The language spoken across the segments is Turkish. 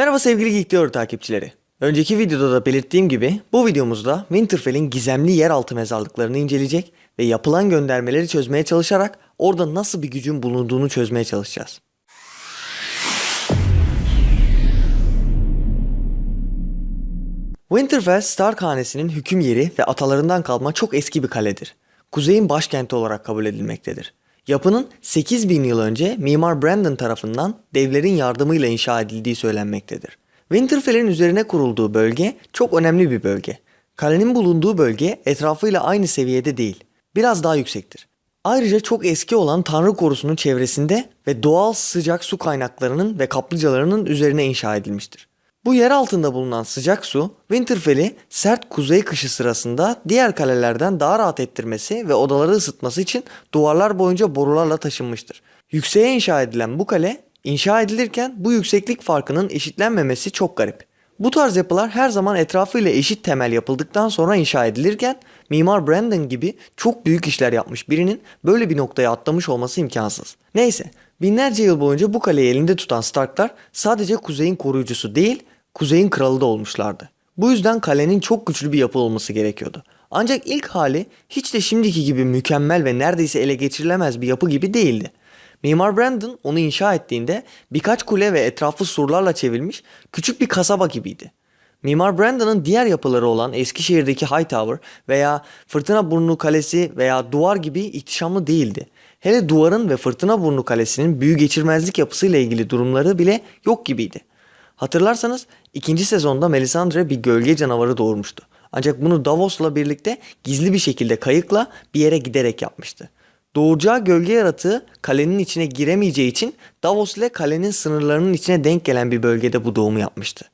Merhaba sevgili Geek Diyor takipçileri. Önceki videoda da belirttiğim gibi bu videomuzda Winterfell'in gizemli yeraltı mezarlıklarını inceleyecek ve yapılan göndermeleri çözmeye çalışarak orada nasıl bir gücün bulunduğunu çözmeye çalışacağız. Winterfell Stark hanesinin hüküm yeri ve atalarından kalma çok eski bir kaledir. Kuzeyin başkenti olarak kabul edilmektedir. Yapının 8000 yıl önce Mimar Brandon tarafından devlerin yardımıyla inşa edildiği söylenmektedir. Winterfell'in üzerine kurulduğu bölge çok önemli bir bölge. Kalenin bulunduğu bölge etrafıyla aynı seviyede değil, biraz daha yüksektir. Ayrıca çok eski olan Tanrı korusunun çevresinde ve doğal sıcak su kaynaklarının ve kaplıcalarının üzerine inşa edilmiştir. Bu yer altında bulunan sıcak su Winterfell'i sert kuzey kışı sırasında diğer kalelerden daha rahat ettirmesi ve odaları ısıtması için duvarlar boyunca borularla taşınmıştır. Yükseğe inşa edilen bu kale inşa edilirken bu yükseklik farkının eşitlenmemesi çok garip. Bu tarz yapılar her zaman etrafıyla eşit temel yapıldıktan sonra inşa edilirken Mimar Brandon gibi çok büyük işler yapmış birinin böyle bir noktaya atlamış olması imkansız. Neyse binlerce yıl boyunca bu kaleyi elinde tutan Starklar sadece kuzeyin koruyucusu değil kuzeyin kralı da olmuşlardı. Bu yüzden kalenin çok güçlü bir yapı olması gerekiyordu. Ancak ilk hali hiç de şimdiki gibi mükemmel ve neredeyse ele geçirilemez bir yapı gibi değildi. Mimar Brandon onu inşa ettiğinde birkaç kule ve etrafı surlarla çevrilmiş küçük bir kasaba gibiydi. Mimar Brandon'ın diğer yapıları olan Eskişehir'deki Hightower veya Fırtına Burnu Kalesi veya Duvar gibi ihtişamlı değildi. Hele duvarın ve Fırtına Burnu Kalesi'nin büyü geçirmezlik yapısıyla ilgili durumları bile yok gibiydi. Hatırlarsanız ikinci sezonda Melisandre bir gölge canavarı doğurmuştu. Ancak bunu Davos'la birlikte gizli bir şekilde kayıkla bir yere giderek yapmıştı. Doğuracağı gölge yaratığı kalenin içine giremeyeceği için Davos ile kalenin sınırlarının içine denk gelen bir bölgede bu doğumu yapmıştı.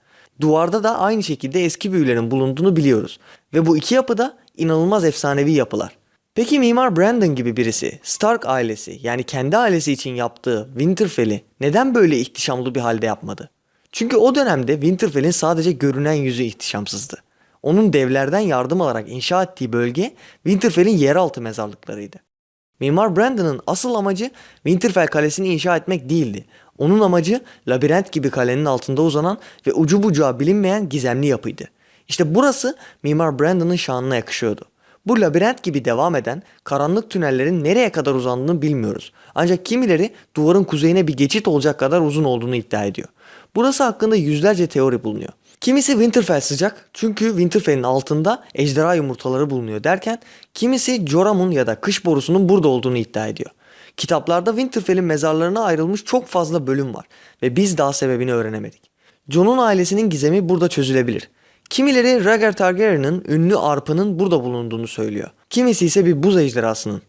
Duvarda da aynı şekilde eski büyülerin bulunduğunu biliyoruz. Ve bu iki yapı da inanılmaz efsanevi yapılar. Peki Mimar Brandon gibi birisi Stark ailesi yani kendi ailesi için yaptığı Winterfell'i neden böyle ihtişamlı bir halde yapmadı? Çünkü o dönemde Winterfell'in sadece görünen yüzü ihtişamsızdı. Onun devlerden yardım alarak inşa ettiği bölge Winterfell'in yeraltı mezarlıklarıydı. Mimar Brandon'ın asıl amacı Winterfell kalesini inşa etmek değildi. Onun amacı labirent gibi kalenin altında uzanan ve ucu bucağı bilinmeyen gizemli yapıydı. İşte burası Mimar Brandon'ın şanına yakışıyordu. Bu labirent gibi devam eden karanlık tünellerin nereye kadar uzandığını bilmiyoruz. Ancak kimileri duvarın kuzeyine bir geçit olacak kadar uzun olduğunu iddia ediyor. Burası hakkında yüzlerce teori bulunuyor. Kimisi Winterfell sıcak çünkü Winterfell'in altında ejderha yumurtaları bulunuyor derken kimisi Joram'un ya da kış borusunun burada olduğunu iddia ediyor. Kitaplarda Winterfell'in mezarlarına ayrılmış çok fazla bölüm var ve biz daha sebebini öğrenemedik. Jon'un ailesinin gizemi burada çözülebilir. Kimileri Rhaegar Targaryen'ın ünlü arpının burada bulunduğunu söylüyor. Kimisi ise bir buz ejderhasının.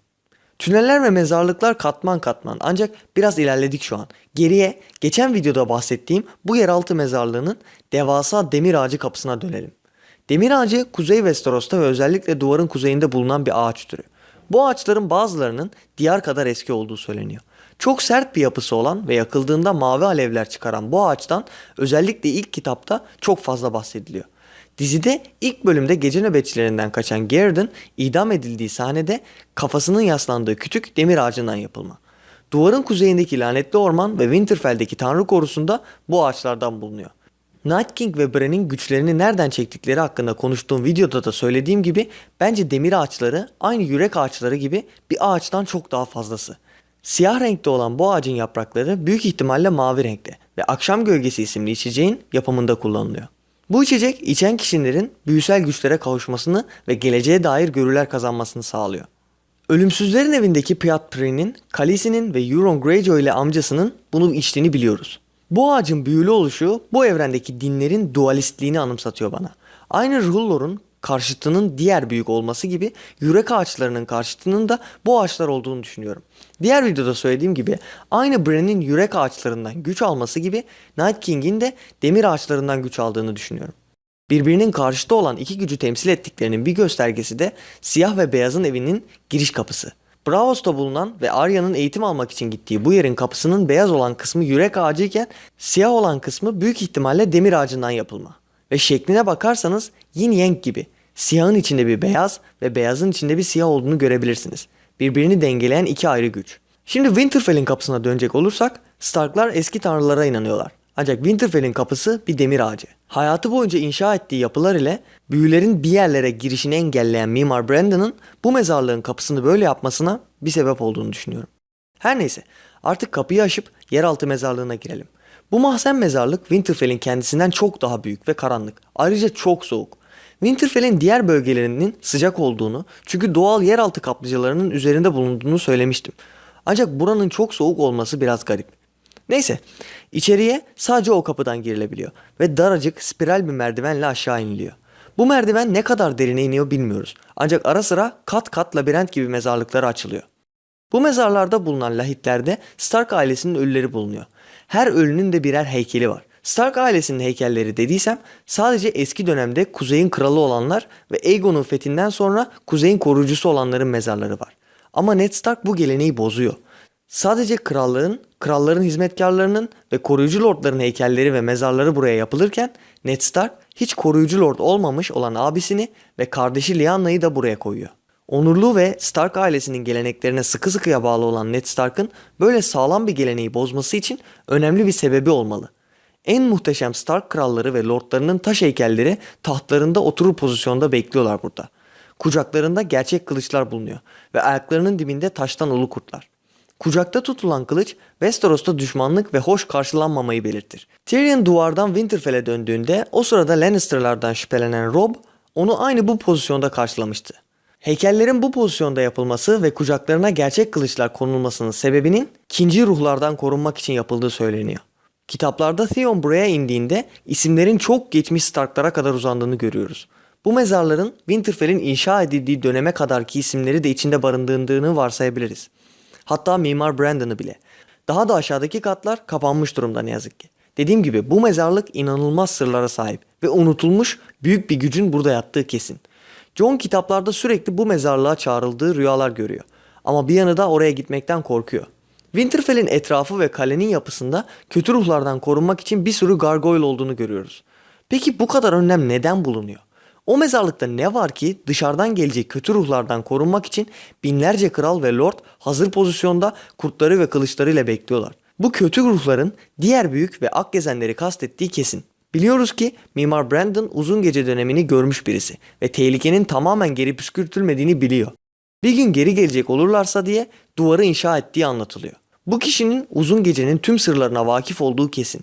Tüneller ve mezarlıklar katman katman ancak biraz ilerledik şu an. Geriye geçen videoda bahsettiğim bu yeraltı mezarlığının devasa demir ağacı kapısına dönelim. Demir ağacı Kuzey Westeros'ta ve özellikle duvarın kuzeyinde bulunan bir ağaç türü. Bu ağaçların bazılarının diyar kadar eski olduğu söyleniyor. Çok sert bir yapısı olan ve yakıldığında mavi alevler çıkaran bu ağaçtan özellikle ilk kitapta çok fazla bahsediliyor. Dizide ilk bölümde gece nöbetçilerinden kaçan Garrett'ın idam edildiği sahnede kafasının yaslandığı küçük demir ağacından yapılma. Duvarın kuzeyindeki lanetli orman ve Winterfell'deki tanrı korusunda bu ağaçlardan bulunuyor. Night King ve Bran'in güçlerini nereden çektikleri hakkında konuştuğum videoda da söylediğim gibi bence demir ağaçları aynı yürek ağaçları gibi bir ağaçtan çok daha fazlası. Siyah renkte olan bu ağacın yaprakları büyük ihtimalle mavi renkte ve Akşam Gölgesi isimli içeceğin yapımında kullanılıyor. Bu içecek içen kişilerin büyüsel güçlere kavuşmasını ve geleceğe dair görüler kazanmasını sağlıyor. Ölümsüzlerin evindeki Piat Pri'nin, Khaleesi'nin ve Euron Greyjoy ile amcasının bunu içtiğini biliyoruz. Bu ağacın büyülü oluşu bu evrendeki dinlerin dualistliğini anımsatıyor bana. Aynı Rullor'un karşıtının diğer büyük olması gibi yürek ağaçlarının karşıtının da bu ağaçlar olduğunu düşünüyorum. Diğer videoda söylediğim gibi aynı Bran'in yürek ağaçlarından güç alması gibi Night King'in de demir ağaçlarından güç aldığını düşünüyorum. Birbirinin karşıtı olan iki gücü temsil ettiklerinin bir göstergesi de siyah ve beyazın evinin giriş kapısı. Bravos'ta bulunan ve Arya'nın eğitim almak için gittiği bu yerin kapısının beyaz olan kısmı yürek ağacıyken siyah olan kısmı büyük ihtimalle demir ağacından yapılma. Ve şekline bakarsanız yin yang gibi siyahın içinde bir beyaz ve beyazın içinde bir siyah olduğunu görebilirsiniz. Birbirini dengeleyen iki ayrı güç. Şimdi Winterfell'in kapısına dönecek olursak Starklar eski tanrılara inanıyorlar. Ancak Winterfell'in kapısı bir demir ağacı. Hayatı boyunca inşa ettiği yapılar ile büyülerin bir yerlere girişini engelleyen mimar Brandon'ın bu mezarlığın kapısını böyle yapmasına bir sebep olduğunu düşünüyorum. Her neyse artık kapıyı aşıp yeraltı mezarlığına girelim. Bu mahzen mezarlık Winterfell'in kendisinden çok daha büyük ve karanlık. Ayrıca çok soğuk. Winterfell'in diğer bölgelerinin sıcak olduğunu çünkü doğal yeraltı kaplıcalarının üzerinde bulunduğunu söylemiştim. Ancak buranın çok soğuk olması biraz garip. Neyse içeriye sadece o kapıdan girilebiliyor ve daracık spiral bir merdivenle aşağı iniliyor. Bu merdiven ne kadar derine iniyor bilmiyoruz. Ancak ara sıra kat kat labirent gibi mezarlıkları açılıyor. Bu mezarlarda bulunan lahitlerde Stark ailesinin ölüleri bulunuyor. Her ölünün de birer heykeli var. Stark ailesinin heykelleri dediysem sadece eski dönemde kuzeyin kralı olanlar ve Aegon'un fethinden sonra kuzeyin koruyucusu olanların mezarları var. Ama Ned Stark bu geleneği bozuyor. Sadece kralların, kralların hizmetkarlarının ve koruyucu lordların heykelleri ve mezarları buraya yapılırken Ned Stark hiç koruyucu lord olmamış olan abisini ve kardeşi Lyanna'yı da buraya koyuyor. Onurlu ve Stark ailesinin geleneklerine sıkı sıkıya bağlı olan Ned Stark'ın böyle sağlam bir geleneği bozması için önemli bir sebebi olmalı. En muhteşem Stark kralları ve lordlarının taş heykelleri tahtlarında oturur pozisyonda bekliyorlar burada. Kucaklarında gerçek kılıçlar bulunuyor ve ayaklarının dibinde taştan ulu kurtlar. Kucakta tutulan kılıç Westeros'ta düşmanlık ve hoş karşılanmamayı belirtir. Tyrion duvardan Winterfell'e döndüğünde o sırada Lannister'lardan şüphelenen Robb onu aynı bu pozisyonda karşılamıştı. Heykellerin bu pozisyonda yapılması ve kucaklarına gerçek kılıçlar konulmasının sebebinin ikinci ruhlardan korunmak için yapıldığı söyleniyor. Kitaplarda Theon buraya indiğinde isimlerin çok geçmiş Starklara kadar uzandığını görüyoruz. Bu mezarların Winterfell'in inşa edildiği döneme kadarki isimleri de içinde barındırdığını varsayabiliriz. Hatta Mimar Brandon'ı bile. Daha da aşağıdaki katlar kapanmış durumda ne yazık ki. Dediğim gibi bu mezarlık inanılmaz sırlara sahip ve unutulmuş büyük bir gücün burada yattığı kesin. John kitaplarda sürekli bu mezarlığa çağrıldığı rüyalar görüyor. Ama bir yanı da oraya gitmekten korkuyor. Winterfell'in etrafı ve kalenin yapısında kötü ruhlardan korunmak için bir sürü gargoyle olduğunu görüyoruz. Peki bu kadar önlem neden bulunuyor? O mezarlıkta ne var ki dışarıdan gelecek kötü ruhlardan korunmak için binlerce kral ve lord hazır pozisyonda kurtları ve kılıçlarıyla bekliyorlar. Bu kötü ruhların diğer büyük ve ak gezenleri kastettiği kesin. Biliyoruz ki Mimar Brandon uzun gece dönemini görmüş birisi ve tehlikenin tamamen geri püskürtülmediğini biliyor. Bir gün geri gelecek olurlarsa diye duvarı inşa ettiği anlatılıyor. Bu kişinin uzun gecenin tüm sırlarına vakıf olduğu kesin.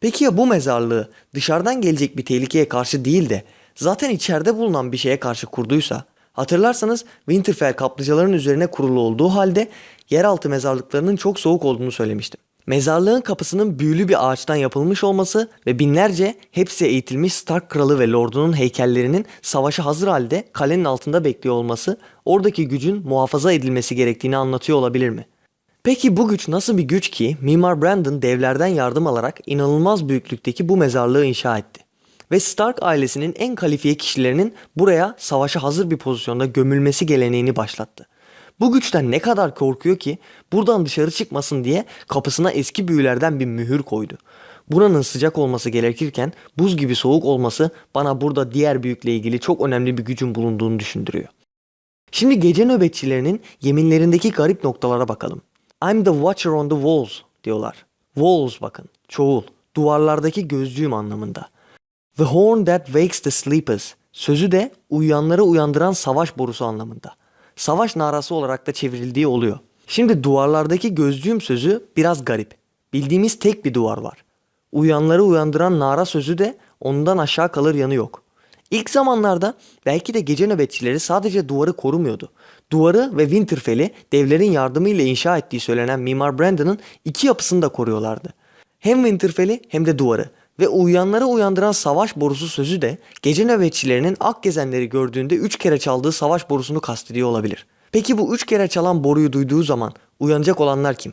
Peki ya bu mezarlığı dışarıdan gelecek bir tehlikeye karşı değil de zaten içeride bulunan bir şeye karşı kurduysa? Hatırlarsanız Winterfell kaplıcaların üzerine kurulu olduğu halde yeraltı mezarlıklarının çok soğuk olduğunu söylemiştim. Mezarlığın kapısının büyülü bir ağaçtan yapılmış olması ve binlerce hepsi eğitilmiş Stark kralı ve lordunun heykellerinin savaşa hazır halde kalenin altında bekliyor olması oradaki gücün muhafaza edilmesi gerektiğini anlatıyor olabilir mi? Peki bu güç nasıl bir güç ki Mimar Brandon devlerden yardım alarak inanılmaz büyüklükteki bu mezarlığı inşa etti? Ve Stark ailesinin en kalifiye kişilerinin buraya savaşa hazır bir pozisyonda gömülmesi geleneğini başlattı. Bu güçten ne kadar korkuyor ki buradan dışarı çıkmasın diye kapısına eski büyülerden bir mühür koydu. Buranın sıcak olması gerekirken buz gibi soğuk olması bana burada diğer büyükle ilgili çok önemli bir gücün bulunduğunu düşündürüyor. Şimdi gece nöbetçilerinin yeminlerindeki garip noktalara bakalım. I'm the watcher on the walls diyorlar. Walls bakın, çoğul, duvarlardaki gözcüğüm anlamında. The horn that wakes the sleepers sözü de uyuyanları uyandıran savaş borusu anlamında. Savaş narası olarak da çevrildiği oluyor. Şimdi duvarlardaki gözcüğüm sözü biraz garip. Bildiğimiz tek bir duvar var. Uyanları uyandıran nara sözü de ondan aşağı kalır yanı yok. İlk zamanlarda belki de gece nöbetçileri sadece duvarı korumuyordu. Duvarı ve Winterfell'i devlerin yardımıyla inşa ettiği söylenen Mimar Brandon'ın iki yapısını da koruyorlardı. Hem Winterfell'i hem de duvarı ve uyuyanları uyandıran savaş borusu sözü de gece nöbetçilerinin ak gezenleri gördüğünde üç kere çaldığı savaş borusunu kastediyor olabilir. Peki bu üç kere çalan boruyu duyduğu zaman uyanacak olanlar kim?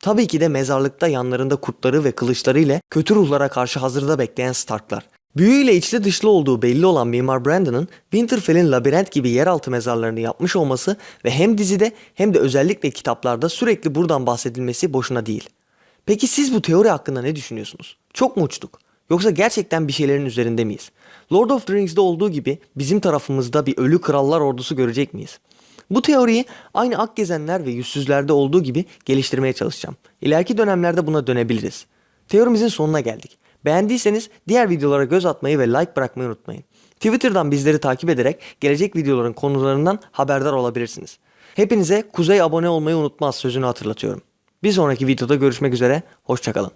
Tabii ki de mezarlıkta yanlarında kurtları ve kılıçları ile kötü ruhlara karşı hazırda bekleyen Starklar. Büyüyle içli dışlı olduğu belli olan Mimar Brandon'ın Winterfell'in labirent gibi yeraltı mezarlarını yapmış olması ve hem dizide hem de özellikle kitaplarda sürekli buradan bahsedilmesi boşuna değil. Peki siz bu teori hakkında ne düşünüyorsunuz? Çok mu uçtuk? Yoksa gerçekten bir şeylerin üzerinde miyiz? Lord of the Rings'de olduğu gibi bizim tarafımızda bir ölü krallar ordusu görecek miyiz? Bu teoriyi aynı Akgezenler ve Yüzsüzlerde olduğu gibi geliştirmeye çalışacağım. İleriki dönemlerde buna dönebiliriz. Teorimizin sonuna geldik. Beğendiyseniz diğer videolara göz atmayı ve like bırakmayı unutmayın. Twitter'dan bizleri takip ederek gelecek videoların konularından haberdar olabilirsiniz. Hepinize Kuzey abone olmayı unutmaz sözünü hatırlatıyorum. Bir sonraki videoda görüşmek üzere, hoşçakalın.